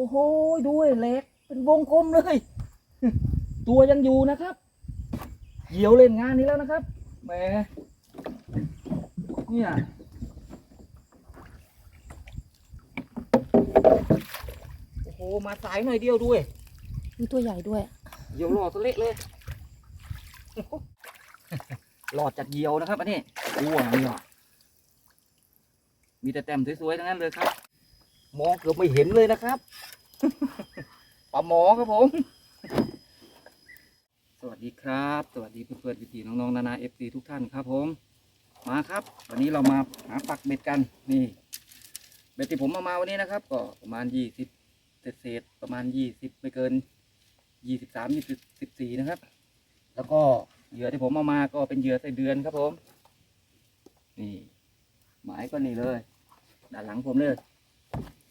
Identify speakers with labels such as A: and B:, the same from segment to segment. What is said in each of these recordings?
A: อ้โหด้วยเล็ก เป็นวงกลมเลย ตัวยังอยู่นะครับ เหยี่ยวเล่นงานนี้แล้วนะครับแหมเนี่ยโอ้โห มาสายหน่อยเดียวด้วย
B: มีตัวใหญ่ด้วย
A: เหยี่ยวหลอดสะเละเลยหลอดจากเหยี่ยวนะครับอันนี้อ้วนนี่อะมีแต่แต้มสวยๆทั้งนั้นเลยครับ มองเกือบไม่เห็นเลยนะครับปลาหมอครับผม สวัสดีครับ สวัสดีเพื่อนๆพี่ๆน้องๆนานาเอฟซีทุกท่านครับผม มาครับ วันนี้เรามาหาปักเบ็ดกันนี่ เบ็ดที่ผมเอามาวันนี้นะครับ ก็ประมาณยี่สิบเศษๆประมาณยี่สิบไม่เกินยี่สิบสามยี่สิบสี่นะครับ แล้วก็เหยื่อที่ผมเอามาก็เป็นเหยื่อไส้เดือนครับผม นี่ หมายก็นี่เลย ด้านหลังผมเลย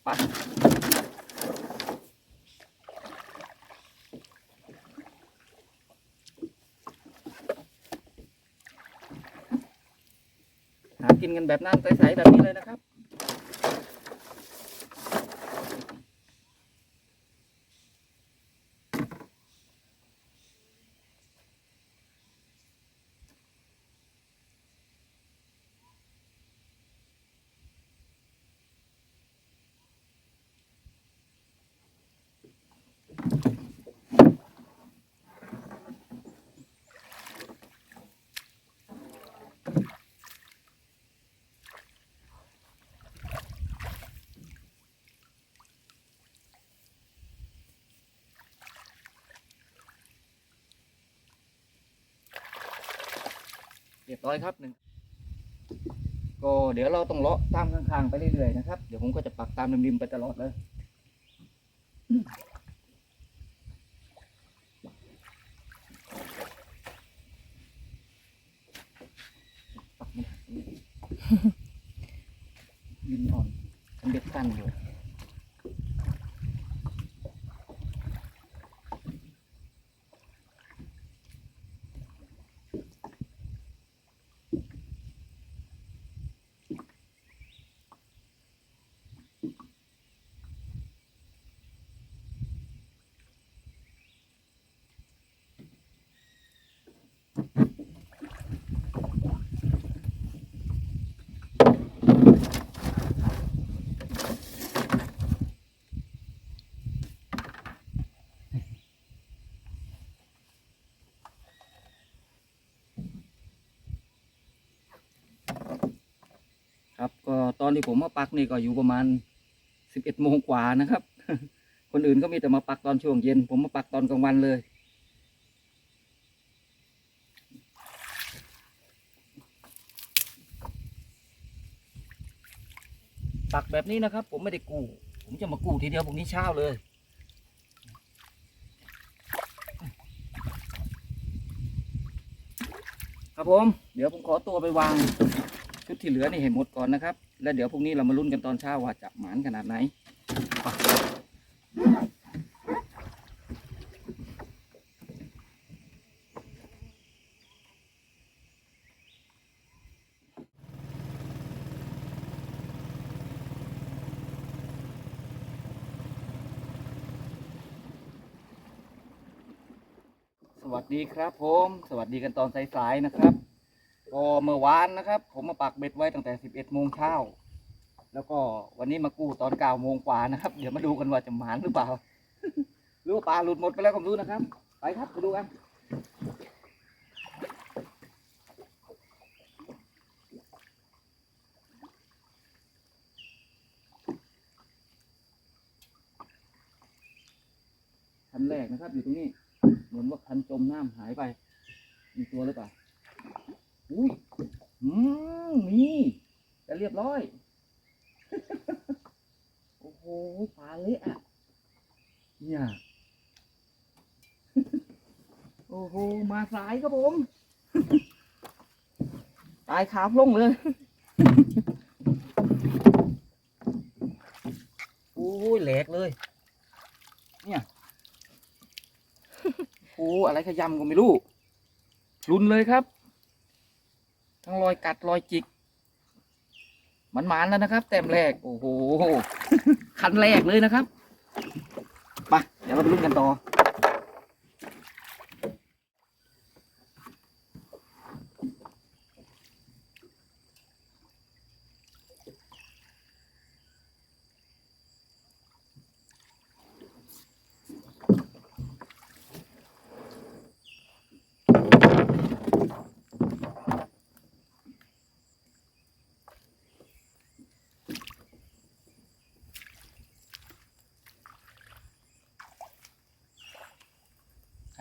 A: ปักหากินกันแบบน้ำใสๆแบบนี้เลยนะครับ ยบร้อยครับหนึ่งก็เดี๋ยวเราต้องเลาะตามข้างๆไปเรื่อยๆนะครับ เดี๋ยวผมก็จะปักตามริมๆไปตลอดเลยปักไม่ได้ดินอ่อนเป็นเบ็ดสั้นอยู่ อนที่ผมมาปักนี่ก็อยู่ประมาณสิบเอ็ดโมงกว่านะครับ คนอื่นก็มีแต่มาปักตอนช่วงเย็น ผมมาปักตอนกลางวันเลย ปักแบบนี้นะครับ ผมไม่ได้กู้ ผมจะมากู้ทีเดียวพรุ่งนี้เช้าเลยครับผม เดี๋ยวผมขอตัวไปวาง ชุดที่เหลือนี่ให้หมดก่อนนะครับ แล้วเดี๋ยวพรุ่งนี้เรามาลุ้นกันตอนเช้าว่าจะหมานขนาดไหนสวัสดีครับผม สวัสดีกันตอนสายๆนะครับ ก็เมื่อวานนะครับ ผมมาปักเบ็ดไว้ตั้งแต่ 11 โมงเช้า แล้วก็วันนี้มากู้ตอน9โมงกว่านะครับ เดี๋ยวมาดูกันว่าจะหมานหรือเปล่า หรือว่าปลาหลุดหมดไปแล้วก็ไม่รู้นะครับ ไปครับไปดูกันคันแรกนะครับ อยู่ตรงนี้ เหมือนว่าคันจมน้ำหายไป มีตัวหรือเปล่า อุ้ยอืมมีแต่เรียบร้อย โอ้โหปลาเละอะเนี่ย โอ้โห มาสายครับผม ตายขาพลงเลย โอ้ยแหลกเลย เนี่ยโอ้อะไรขยำก็ไม่รู้รุนเลยครับ ทั้งรอยกัดรอยจิกมันหมานแล้วนะครับ แต้มแรก โอ้โห คันแรกเลยนะครับไปเดี๋ยวเราไปลุ้นกันต่อ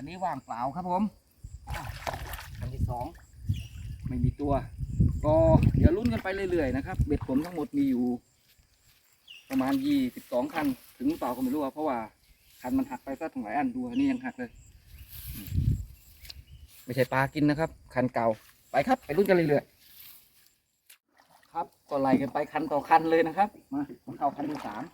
A: นนี้ว่างเปล่าครับผมอะคันที่สองไม่มีตัว ก็เดี๋ยวลุ้นกันไปเรื่อยๆนะครับ เบ็ดผมทั้งหมดมีอยู่ ประมาณยี่สิบสองคัน ถึงหรือเปล่าก็ไม่รู้อะเพราะว่าคันมันหักไปซะถึงหลายอันดูอันนี้ยังหักเลยอืมไม่ใช่ปลากินนะครับ คันเก่าไปครับ ไปลุ้นกันเรื่อยๆครับก็ไล่กันไปคันต่อคันเลยนะครับ มามาเข้าคันที่สาม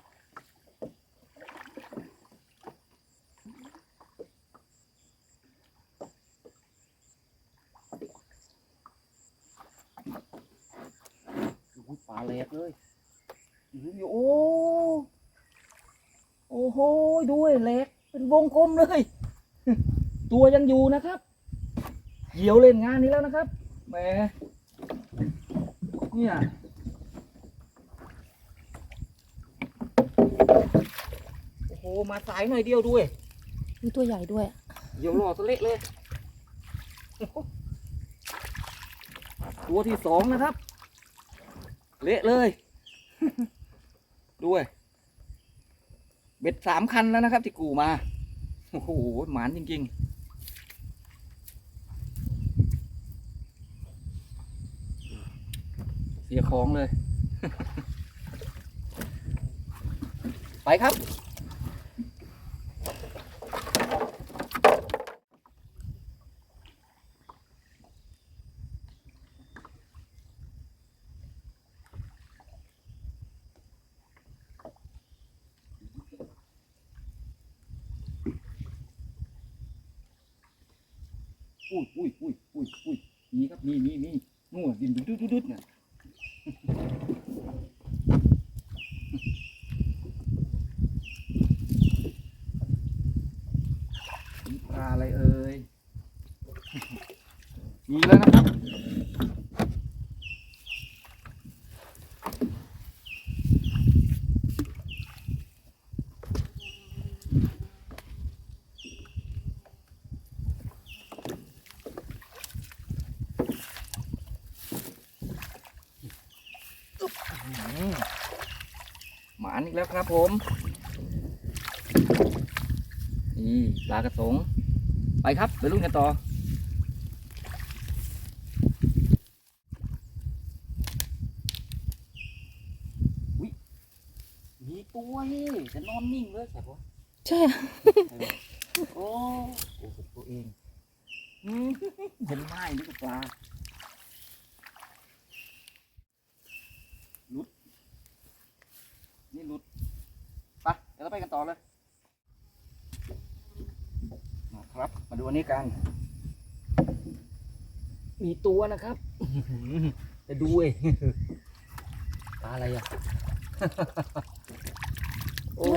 A: โอ้โหปลาแหลกเลยโอ้โอ้โหด้วยแหลกเป็นวงกลมเลย ตัวยังอยู่นะครับเหยี่ยวเล่นงานนี้แล้วนะครับแหมเนี่ยโอ้โหมาสายหน่อยเดียวด้วย
B: มีตัวใหญ่ด้วย
A: เหยี่ยวหล่อสะเละเลยโอ้โหตัวที่สองนะครับ เละเลย ด้วย เบ็ดสามคันแล้วนะครับ ที่กูมา โอ้โห หมานจริง ๆ เสียของเลย ไปครับ อุ้ยอุ้ยอุ้ยอุ้ยอุ้ยมีครับมีมีมีนู่นดินดุดดุดดุดเนี่ยปลาอะไรเอ่ยมีแล้วนะครับ หมานอีกแล้วครับผม นี่ปลากระสง ไปครับไปลุ้นกันต่อ อุ๊ยมีตัวนี่จะนอนนิ่งเลยใช่ปะ
B: ใช่
A: โอ้โอ้เป็นตัวเองอืมเห็นไม้นี่ก็ปลา หลุด นี่หลุดไปเดี๋ยวเราไปกันต่อเลยมาครับ มาดูอันนี้กัน มีตัวนะครับจะดูเองปลาอะไรอะ โอ้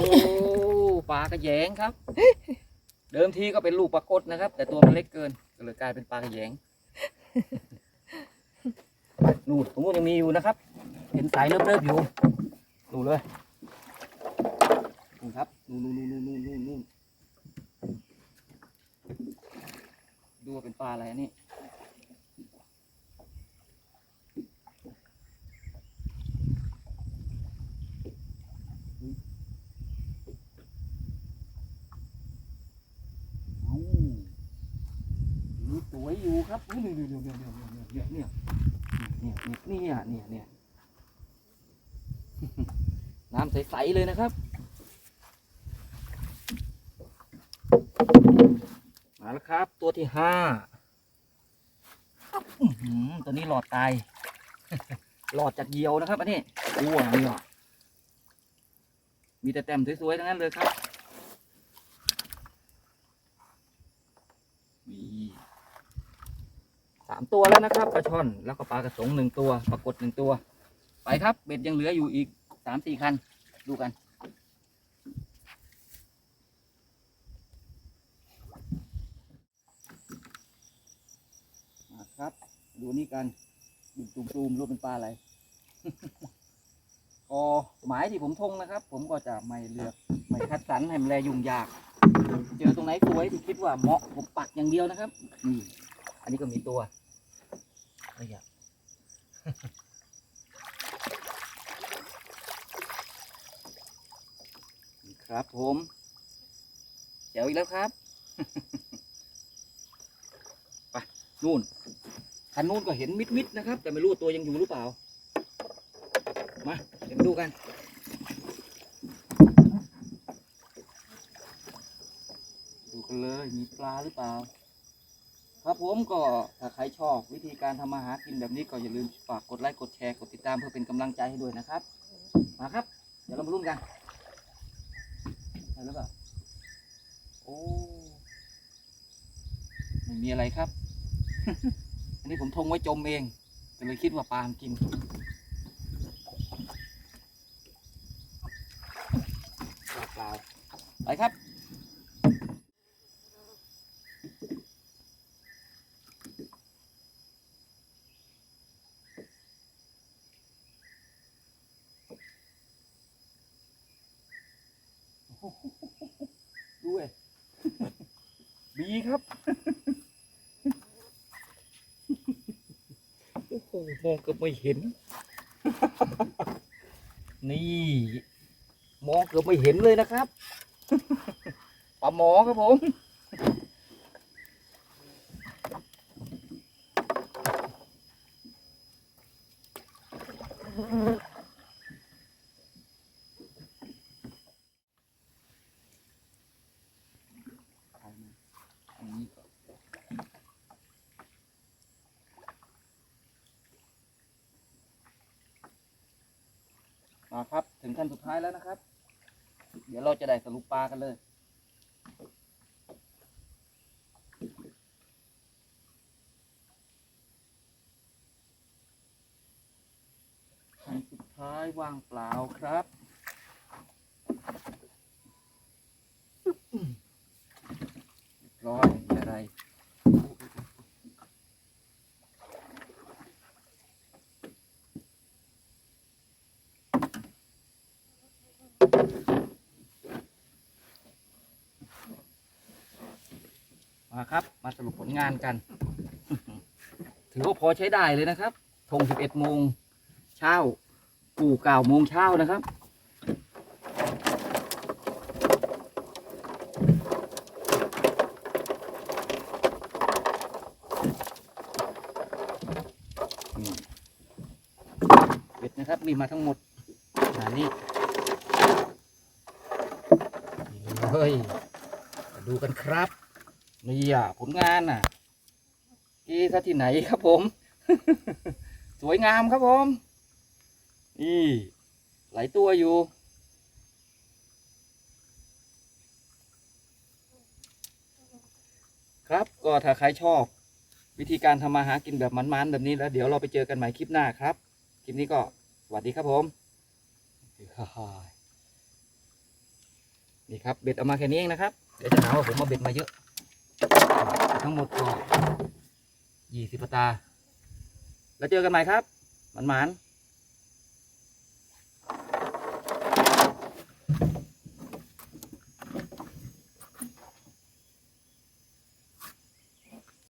A: ปลากระแยงครับ เดิมทีก็เป็นลูกปลากดนะครับ แต่ตัวมันเล็กเกินก็เลยกลายเป็นปลากระแยงนู่นตรงนู้นยังมีอยู่นะครับ เห็นสายเริ่มๆอยู่ดูเลยนู่น ครับนู่นนู่นนู่นนู่นนู่นนู่นดูว่าเป็นปลาอะไรนนี้เอ้ามีสวยอยู่ครับเนี่ยเนี่ยเนี่ยเนี่ยเนี่ยเนี่ยเนี่ยเนี่ยเนี่ยเนี่ย เนี่ยน้ำใส ๆ เลยนะครับ มาแล้วครับ ตัวที่ห้าหือตัวนี้หลอดตาย หลอดจากเยียวนะครับ อันนี้อ้วนเนี่ยมีแต่แต้มสวย ๆ ทั้งนั้นเลยครับมีสามตัวแล้วนะครับปลาช่อนแล้วก็ปลากระสงหนึ่งตัวปลากดหนึ่งตัว ไปครับ เบ็ดยังเหลืออยู่อีกสามสี่คัน ดูกัน ครับ ดูนี่กันดูตูมๆรู้เป็นปลาอะไรก็หมายที่ผมทงนะครับ ผมก็จะไม่เลือกไม่คัดสรรให้มันแลยุ่งยาก เจอตรงไหนสวยที่คิดว่าเหมาะผมปักอย่างเดียวนะครับนี่อันนี้ก็มีตัวไม่อยาก ครับผมแจ๋วอีกแล้วครับ ไปนู่นคันนู่นก็เห็นมิดๆนะครับ แต่ไม่รู้ว่าตัวยังอยู่หรือเปล่า มาเดี๋ยวมาดูกันดูกันเลยมีปลาหรือเปล่า ครับผมก็ถ้าใครชอบวิธีการทำมาหากินแบบนี้ก็อย่าลืมฝากกดไลค์กดแชร์กดติดตามเพื่อเป็นกำลังใจให้ด้วยนะครับ มาครับ เดี๋ยวเรามาลุ้นกันได้ หรือเปล่า โอ้ไม่มีอะไรครับ อันนี้ผมทงไว้จมเองก็เลยคิดว่าปลามกิน เปล่าไปครับ ดูเว้ยบีครับ โอ้โหมองเก็ไม่เห็น นี่มองเกือบไม่เห็นเลยนะครับปลาหมอครับผมอันนี้ก่อน มาครับ ถึงขั้นสุดท้ายแล้วนะครับ เดี๋ยวเราจะได้สรุปปลากันเลย ขั้นสุดท้ายว่างเปล่าครับ เรียบร้อยไม่มีอะไร มาครับ มาสรุปผลงานกัน ถือว่าพอใช้ได้เลยนะครับทง11โมงเช้ากู่เก้าโมงเช้านะครับเบ็ดนะครับ มีมาทั้งหมดขนาดนี้นี่เลยมาดูกันครับ นี่อะผลงานอะกีซะที่ไหนครับผม สวยงามครับผม นี่ หลายตัวอยู่ ครับก็ถ้าใครชอบ วิธีการทำมาหากินแบบมันๆแบบนี้แล้ว เดี๋ยวเราไปเจอกันใหม่คลิปหน้าครับ คลิปนี้ก็สวัสดีครับผมนี่ครับเบ็ดเอามาแค่นี้เองนะครับ เดี๋ยวจะหาว่าผมมาเบ็ดมาเยอะ ทั้งหมดก็ยี่สิบตา แล้วเจอกันใหม่ครับ หมันๆ